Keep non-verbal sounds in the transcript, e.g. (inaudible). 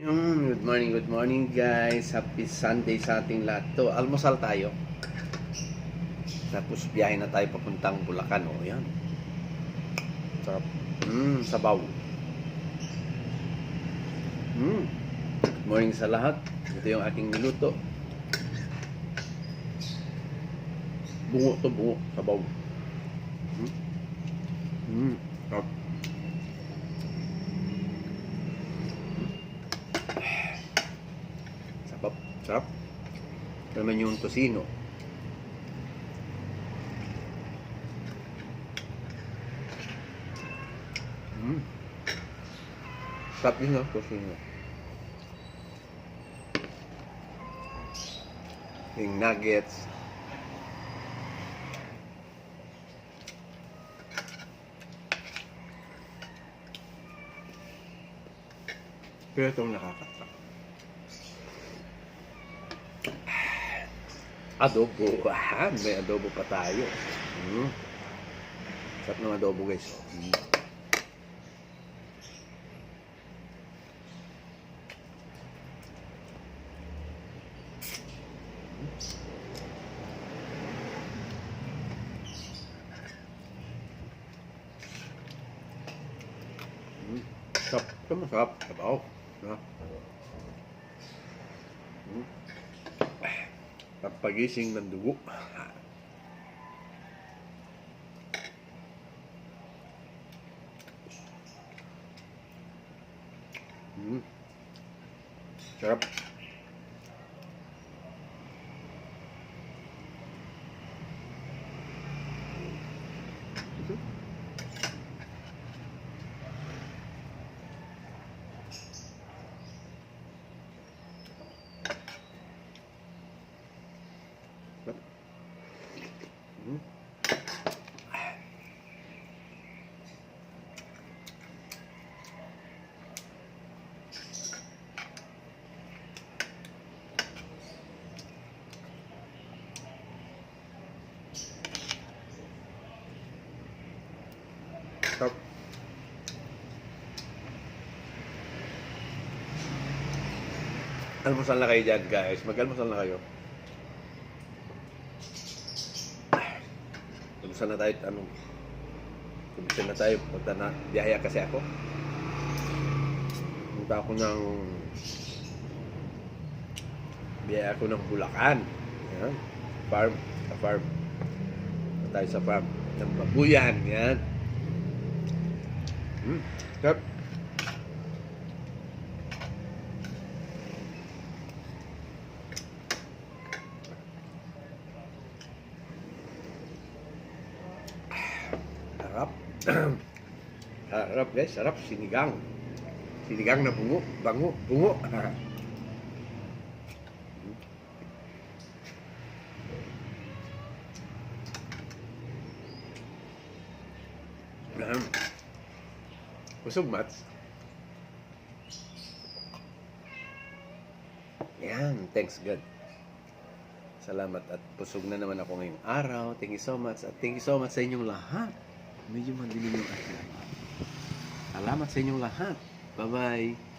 Yung, good morning, good morning guys. Happy Sunday sa ating lahat. To, almusal tayo. Tapos biyahe na tayo papuntang Bulacan. O, yan. Sarap. Mmm, sabaw. Mmm. Good morning sa lahat. Ito yung aking niluto. Bungo to, bungo. Sabaw. Mmm. Mmm. Sarap. Sarap. Naman yung tosino. Mm. Sarap din no, tosino. Yung nuggets. Pero itong nakakatak. Adobo. Ah, may adobo pa tayo. Mm. Sarap ng adobo guys. Mm. Mm. Sarap. Ito masarap. Sabaw. No? Papagising ng dugo. Mm. Sarap. Sarap. Almusal na kayo dyan, guys. Mag-almusal na kayo. Almusal na tayo. Ano? Almusal na tayo. Punta na. Biyaya kasi ako. Punta ako ng... Biyaya ako ng Bulacan. Yan. Farm. Sa farm. Tayo sa farm. Ng babuyan. Yan. Hmm. Sarap. Sarap. sarap guys, sarap sinigang. Sinigang na bungo, bango, bungo. Ahem. (clears throat) (clears throat) Busog mats. Yan, thanks God. Salamat at busog na naman ako ngayong araw. Thank you so much at thank you so much sa inyong lahat. Medyo madilim yung aking Salamat sa inyong lahat. Bye-bye.